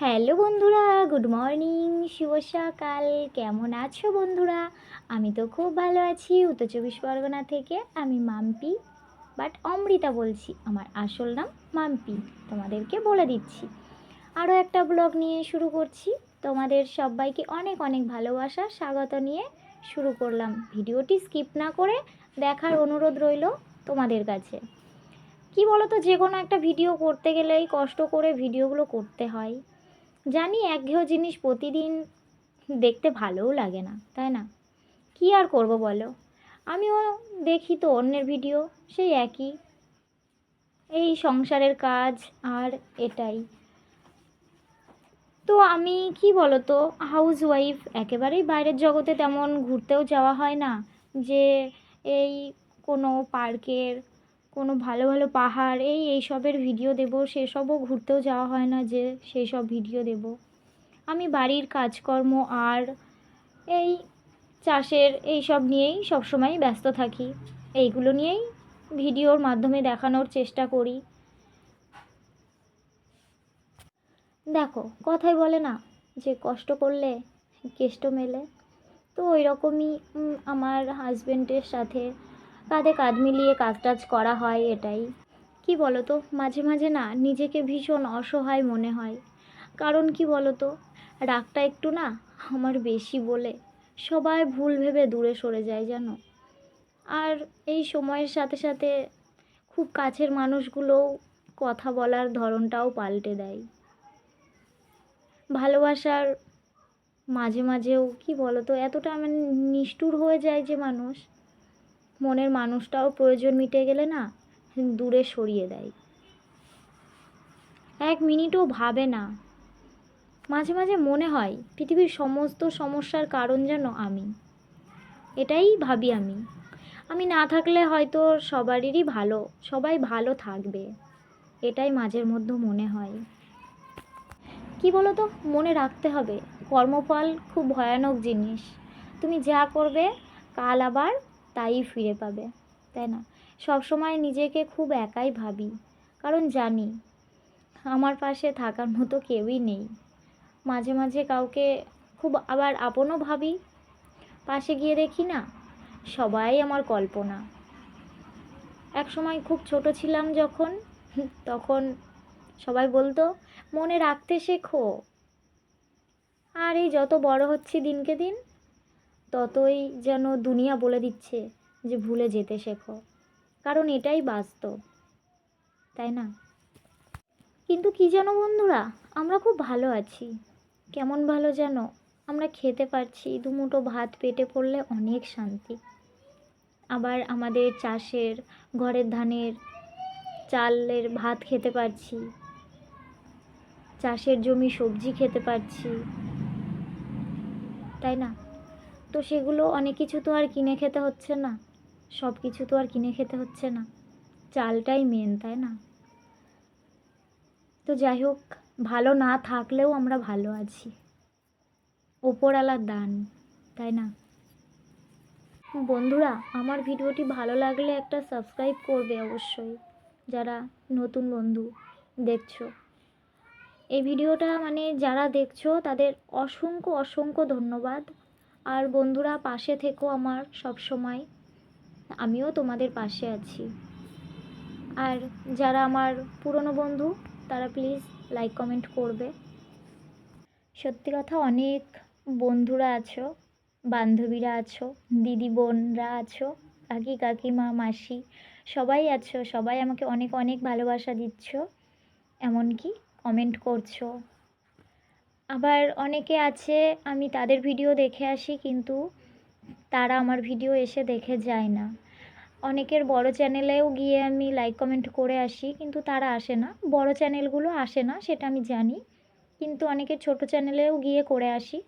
Hello বন্ধুরা, good morning, শুভ সকাল। কেমন আছো বন্ধুরা? আমি তো খুব ভালো আছি, উত্তর চব্বিশ পরগনা থেকে আমি মাম্পি বাট অমৃতা বলছি, আমার আসল নাম মাম্পি, তোমাদেরকে বলে দিচ্ছি। আরও একটা ব্লগ নিয়ে শুরু করছি। তোমাদের সবাইকে অনেক অনেক ভালোবাসা, স্বাগত নিয়ে শুরু করলাম। ভিডিওটি স্কিপ না করে দেখার অনুরোধ রইল তোমাদের কাছে। কি বলো তো যে কোনো একটা ভিডিও করতে গেলেই কষ্ট করে ভিডিওগুলো করতে হয়। জানি একঘেয়েও জিনিস প্রতিদিন দেখতে ভালোও লাগে না, তাই না? কি আর করব বলো? আমিও দেখি তো অন্যের ভিডিও সেই একই। এই সংসারের কাজ আর এটাই। তো আমি কি বলো তো হাউস ওয়াইফ একেবারেই বাইরের জগতে তেমন ঘুরতেও যাওয়া হয় না যে এই কোনো পার্কের কোনো ভালো ভালো পাহাড়, এই এইসবের ভিডিও দেবো। সেসবও ঘুরতেও যাওয়া হয় না যে সেই সব ভিডিও দেব। আমি বাড়ির কাজকর্ম আর এই চাষের এই সব নিয়েই সবসময় ব্যস্ত থাকি। এইগুলো নিয়েই ভিডিওর মাধ্যমে দেখানোর চেষ্টা করি। দেখো কথাই বলে না, যে কষ্ট করলে কেষ্ট মেলে। তো ওই রকমই আমার হাজবেন্ডের সাথে কাঁধে কাঁধ মিলিয়ে কাজ টাজ করা হয় এটাই। কি বলো তো মাঝে মাঝে না নিজেকে ভীষণ অসহায় মনে হয়। কারণ কি বলো তো রাগটা একটু না আমার বেশি বলে। সবাই ভুল ভেবে দূরে সরে যায় জানো? আর এই সময়ের সাথে সাথে খুব কাছের মানুষগুলোও কথা বলার ধরনটাও পাল্টে দেয়। ভালোবাসার মাঝে মাঝেও কি বলো তো এতটা মানে নিষ্ঠুর হয়ে যায় যে মানুষ। মনের মানুষটাও প্রয়োজন মিটে গেলে না দূরে সরিয়ে দেয়। এক মিনিটও ভাবে না। মাঝে মাঝে মনে হয় পৃথিবীর সমস্ত সমস্যার কারণ যেন আমি। এটাই ভাবি আমি। আমি না থাকলে হয়তো সবারই ভালো, সবাই ভালো থাকবে। এটাই মাঝের মধ্যে মনে হয়। কি বলো তো মনে রাখতে হবে। কর্মফল খুব ভয়ানক জিনিস। তুমি যা করবে, কাল আবার তাই ফিরে পাবে, তাই না? সব সময় নিজেকে খুব একাই ভাবি, কারণ জানি আমার পাশে থাকার মতো কেউই নেই। মাঝে মাঝে কাউকে খুব আবার আপনও ভাবি, পাশে গিয়ে দেখি না, সবাই আমার কল্পনা। এক সময় খুব ছোট ছিলাম যখন, তখন সবাই বলতো, মনে রাখতে শেখো। আর এই যত বড় হচ্ছি দিনকে দিন ততই যেন দুনিয়া বলে দিচ্ছে যে ভুলে যেতে শেখো। কারণ এটাই বাস্তব। তাই না? কিন্তু কি যেন বন্ধুরা, আমরা খুব ভালো আছি। কেমন ভালো যেন আমরা খেতে পারছি, দুমুঠো ভাত পেটে পড়লে অনেক শান্তি। আবার আমাদের চাষের, ঘরের ধানের, চালের ভাত খেতে পারছি। চাষের জমি সবজি খেতে পারছি। তাই না? তো সেগুলো অনেক কিছু তো আর কিনে খেতে হচ্ছে না। সব কিছু তো আর কিনে খেতে হচ্ছে না। চালটাই মেন তাই না? তো যাই হোক, ভালো না থাকলেও আমরা ভালো আছি। ওপরওয়ালার দান, তাই না? বন্ধুরা, আমার ভিডিওটি ভালো লাগলে একটা সাবস্ক্রাইব করবে অবশ্যই, যারা নতুন বন্ধু দেখছ। এই ভিডিওটা মানে যারা দেখছ, তাদের অসংখ্য অসংখ্য ধন্যবাদ। আর বন্ধুরা পাশে থেকো আমার সব সময়। আমিও তোমাদের পাশে আছি। আর যারা আমার পুরনো বন্ধু, তারা প্লিজ লাইক কমেন্ট করবে। সত্যি কথা অনেক বন্ধুরা আছো, বান্ধবীরা আছো, দিদি বোনরা আছো, কাকি কাকিমা, মাসি, সবাই আছো, সবাই আমাকে অনেক অনেক ভালোবাসা দিচ্ছ, এমনকি কমেন্ট করছ। আবার অনেকে আছে, আমি তাদের ভিডিও দেখে আসি কিন্তু তারা আমার ভিডিও এসে দেখে যায় না। অনেকের বড় চ্যানেলেও গিয়ে আমি লাইক কমেন্ট করে আসি কিন্তু তারা আসে না। বড় চ্যানেলগুলো আসে না, সেটা আমি জানি। কিন্তু অনেকের ছোট চ্যানেলেও গিয়ে করে আসি,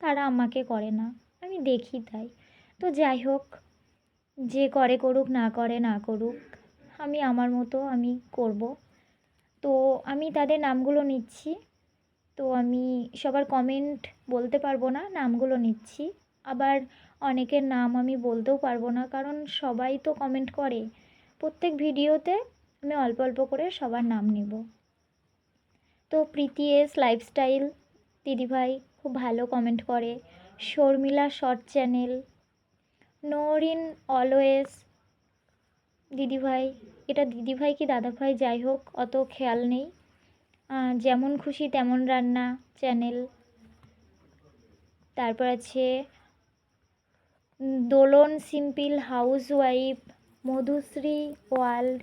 তারা আমাকে করে না। আমি দেখি তাই। তো যাই হোক, যে করে করুক, না করে না করুক, আমি আমার মতো আমি করব। তো আমি তাদের নামগুলো নিচ্ছি। তো আমি সবার কমেন্ট বলতে পারব না, নামগুলো নিচ্ছি। আবার অনেকের নাম আমি বলতেও পারব না, কারণ সবাই তো কমেন্ট করে। প্রত্যেক ভিডিওতে আমি অল্প অল্প করে সবার নাম নেব। তো প্রীতি এস লাইফস্টাইল দিদিভাই খুব ভালো কমেন্ট করে। Sharmila short channel Norin always দিদিভাই এটা দিদিভাই কি দাদাভাই যাই হোক, অত খেয়াল নেই। যেমন খুশি তেমন রান্না চ্যানেল তারপর আছে Dolon simple housewife Madhushree world,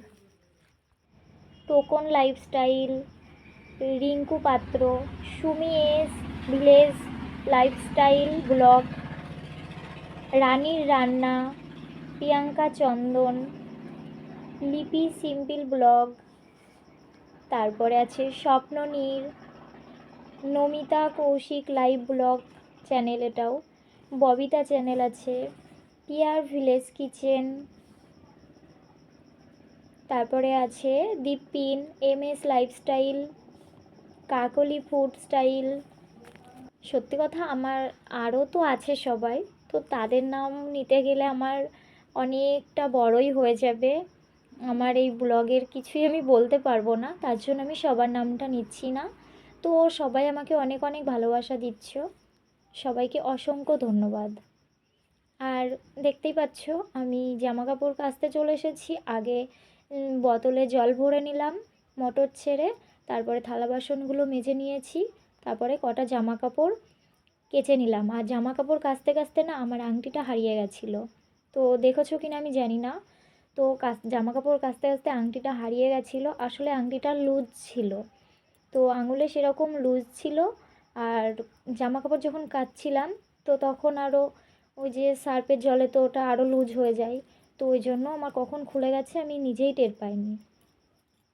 Tokon lifestyle, Rinku Patra, Sumi S village lifestyle blog রানীর রান্না, প্রিয়াঙ্কা চন্দন, লিপি সিম্পল ব্লগ। তারপরে আছে Swapna Swapnaneer Namita Kaushik live blog channel এটাও। ববিতা চ্যানেল আছে, পিয়ার ভিলেজ কিচেন। তারপরে আছে Dipin M S lifestyle Kakoli food style সত্যি কথা আমার আরও তো আছে সবাই, তো তাদের নাম নিতে গেলে আমার অনেকটা বড়ই হয়ে যাবে। আমার এই ব্লগের কিছুই আমি বলতে পারব না, তার জন্য আমি সবার নামটা নিচ্ছি না। তো সবাই আমাকে অনেক অনেক ভালোবাসা দিচ্ছ, সবাইকে অসংখ্য ধন্যবাদ। আর দেখতেই পাচ্ছ, আমি জামা কাপড় কাচতে চলে এসেছি, আগে বোতলে জল ভরে নিলাম মোটর ছেড়ে, তারপরে থালা বাসনগুলো মেজে নিয়েছি, তারপরে কটা জামা কাপড় কেচে নিলাম। আর জামা কাপড় কাচতে কাচতে না আমার আংটিটা হারিয়ে গেছিল। তো দেখেছ কি না আমি জানি না তো জামা কাপড় কাচতে কাচতে আংটিটা হারিয়ে গেছিল। আসলে আংটিটা লুজ ছিল। তো আঙুলে সেরকম লুজ ছিল। আর জামা কাপড় যখন কাচছিলাম, তো তখন আরও ওই যে সার্পের জলে তো ওটা আরও লুজ হয়ে যায়। তো ওই জন্য আমার কখন খুলে গেছে আমি নিজেই টের পাইনি।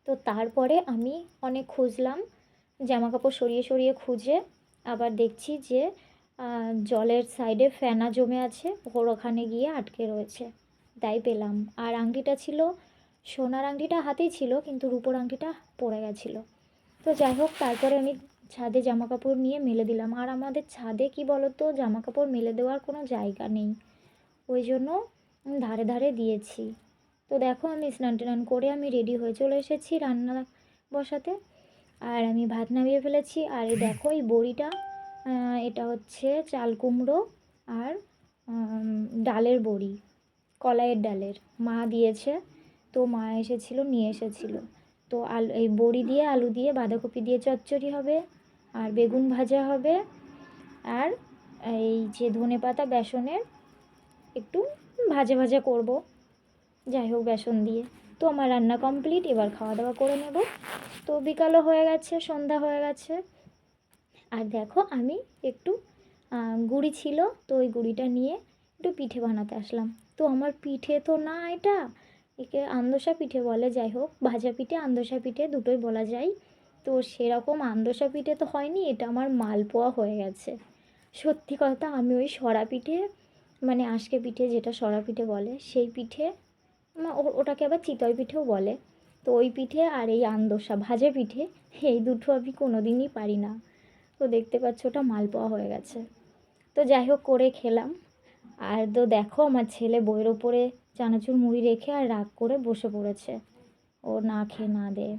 তো তারপরে আমি অনেক খুঁজলাম জামা কাপড় সরিয়ে সরিয়ে খুঁজে। আবার দেখছি যে জলের সাইডে ফেনা জমে আছে। ওর ওখানে গিয়ে আটকে রয়েছে। তাই পেলাম। আর আংটিটা ছিল, সোনার আংটিটা হাতেই ছিল, কিন্তু রূপোর আংটিটা পড়ে গেছিল। তো যাই হোক, তারপরে আমি ছাদে জামা কাপড় নিয়ে মেলে দিলাম। আর আমাদের ছাদে কি বলতো জামা কাপড় মেলে দেওয়ার কোনো জায়গা নেই। ওই জন্য ধারে ধারে দিয়েছি। তো দেখো, আমি স্নান টান করে আমি রেডি হয়ে চলে এসেছি রান্না বসাতে। আর আমি ভাত নামিয়ে ফেলেছি। আর এই দেখো, এই বড়িটা এটা হচ্ছে চাল কুমড়ো আর ডালের বড়ি। কলাইয়ের ডালের। মা দিয়েছে, তো মা এসেছিল, নিয়ে এসেছিল। তো আলু, এই বড়ি দিয়ে, আলু দিয়ে, বাঁধাকপি দিয়ে চচ্চড়ি হবে, আর বেগুন ভাজা হবে, আর এই যে ধনে পাতা, বেসনের একটু ভাজা ভাজা করব। যাই হোক, বেসন দিয়ে। তো আমার রান্না কমপ্লিট, এবার খাওয়া দাওয়া করে নেব। তো বিকালও হয়ে গেছে, সন্ধ্যা হয়ে গেছে। আর দেখো, আমি একটু গুড়ি ছিল, তো ওই গুড়িটা নিয়ে একটু পিঠে বানাতে আসলাম। তো আমার পিঠে তো না এটা। একে আন্দোসা পিঠে বলে, যাই হোক, ভাজা পিঠে, আন্দোসা পিঠে দুটোই বলা যায়। তো সেরকম আন্দোসা পিঠে তো হয়নি, এটা আমার মালপোয়া হয়ে গেছে। সত্যি কথা, আমি ওই সরা পিঠে মানে আজকে পিঠে যেটা সরা পিঠে বলে, সেই পিঠে ওটাকে আবার চিতই পিঠেও বলে। তো ওই পিঠে আর এই আন্দোসা ভাজা পিঠে, এই দুটো আমি কোনো দিনই পারি না। তো দেখতে পাচ্ছ ওটা মালপোয়া হয়ে গেছে। তো যাই হোক, করে খেলাম। আর তো দেখো আমার ছেলে বইয়ের ওপরে চানাচুর মুড়ি রেখে আর রাগ করে বসে পড়েছে। ও না খেয়ে না দে।